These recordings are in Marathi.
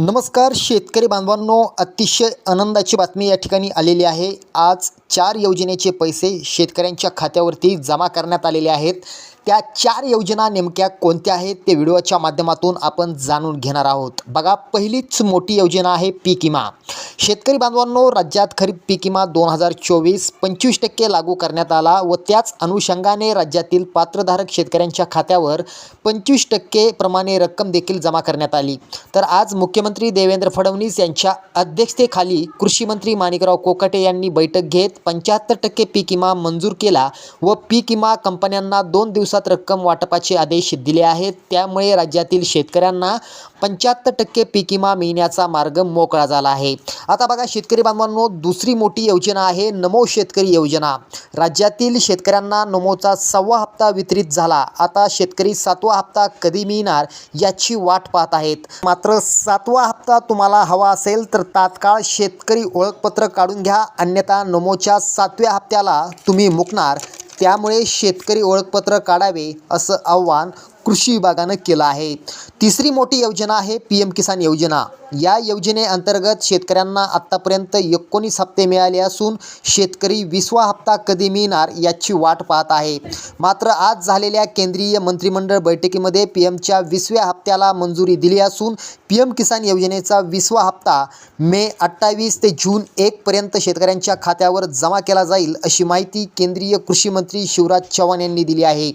नमस्कार शेतकरी बांधवांनो. अतिशय आनंदाची बातमी या ठिकाणी आलेली आहे. आज चार योजनेचे पैसे शेतकऱ्यांच्या खात्यावरती जमा करण्यात आलेले आहेत. त्या चार योजना नेमक्या कोणत्या आहेत ते व्हिडिओच्या माध्यमातून आपण जाणून घेणार आहोत. बघा पहिलीच मोठी योजना आहे पीक विमा. शेतकरी बांधवांनो राज्यात खरीप पीक विमा दोन हजार चोवीस पंचवीस टक्के लागू करण्यात आला व त्याच अनुषंगाने राज्यातील पात्रधारक शेतकऱ्यांच्या खात्यावर पंचवीस टक्के प्रमाणे रक्कम देखील जमा करण्यात आली. तर आज मुख्यमंत्री देवेंद्र फडणवीस यांच्या अध्यक्षतेखाली कृषीमंत्री माणिकराव कोकाटे यांनी बैठक घेत पंच्याहत्तर टक्के पीक विमा मंजूर केला व पीक विमा कंपन्यांना दोन दिवस दिवसात रक्कम वाटपाचे आदेश दिले आहेत. त्यामुळे राज्यातील शेतकऱ्यांना पंच्याहत्तर टक्के पीक विमा मिळण्याचा मार्ग मोकळा झाला आहे. आता बघा शेतकरी बांधवांनो दुसरी मोठी योजना आहे नमो शेतकरी योजना. राज्यातील शेतकऱ्यांना नमोचा सव्वा हप्ता वितरित झाला. आता शेतकरी सातवा हप्ता कधी मिळणार याची वाट पाहत आहेत. मात्र सातवा हप्ता तुम्हाला हवा असेल तर तात्काळ शेतकरी ओळखपत्र काढून घ्या. अन्यथा नमोच्या सातव्या हप्त्याला तुम्ही मुकणार. त्यामुळे शेतकरी ओळखपत्र काढावे असं आव्हान कृषी विभागानं केलं आहे. तिसरी मोठी योजना आहे पी एम किसान योजना. या योजनेअंतर्गत शेतकऱ्यांना आत्तापर्यंत एकोणीस हप्ते मिळाले असून शेतकरी विसवा हप्ता कधी मिळणार याची वाट पाहत आहे. मात्र आज झालेल्या केंद्रीय मंत्रिमंडळ बैठकीमध्ये पी एमच्या विसव्या हप्त्याला मंजुरी दिली असून पी एम किसान योजनेचा विसवा हप्ता मे अठ्ठावीस ते जून एकपर्यंत शेतकऱ्यांच्या खात्यावर जमा केला जाईल अशी माहिती केंद्रीय कृषी मंत्री शिवराज चव्हाण यांनी दिली आहे.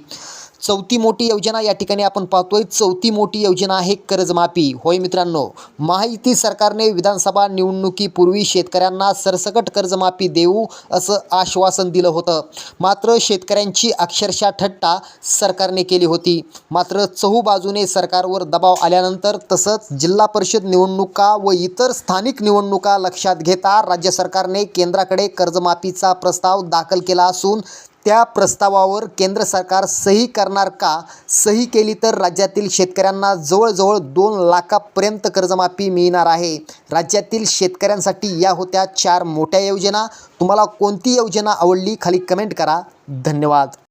चौथी मोठी योजना या ठिकाणी आपण पाहतोय. चौथी मोठी योजना आहे कर्जमाफी. होय मित्रांनो महायुती सरकारने विधानसभा निवडणुकीपूर्वी शेतकऱ्यांना सरसकट कर्जमाफी देऊ असं आश्वासन दिलं होतं. मात्र शेतकऱ्यांची अक्षरशः ठट्टा सरकारने केली होती. मात्र चहूबाजूने सरकारवर दबाव आल्यानंतर तसंच जिल्हा परिषद निवडणुका व इतर स्थानिक निवडणुका लक्षात घेता राज्य सरकारने केंद्राकडे कर्जमाफीचा प्रस्ताव दाखल केला असून त्या प्रस्तावावर केंद्र सरकार सही करणार का? सही केली तर राज्यातील शेतकऱ्यांना जवळजवळ दोन लाखापर्यंत कर्जमाफी मिळणार आहे. राज्यातील शेतकऱ्यांसाठी या होत्या चार मोठ्या योजना. तुम्हाला कोणती योजना आवडली? खाली कमेंट करा. धन्यवाद.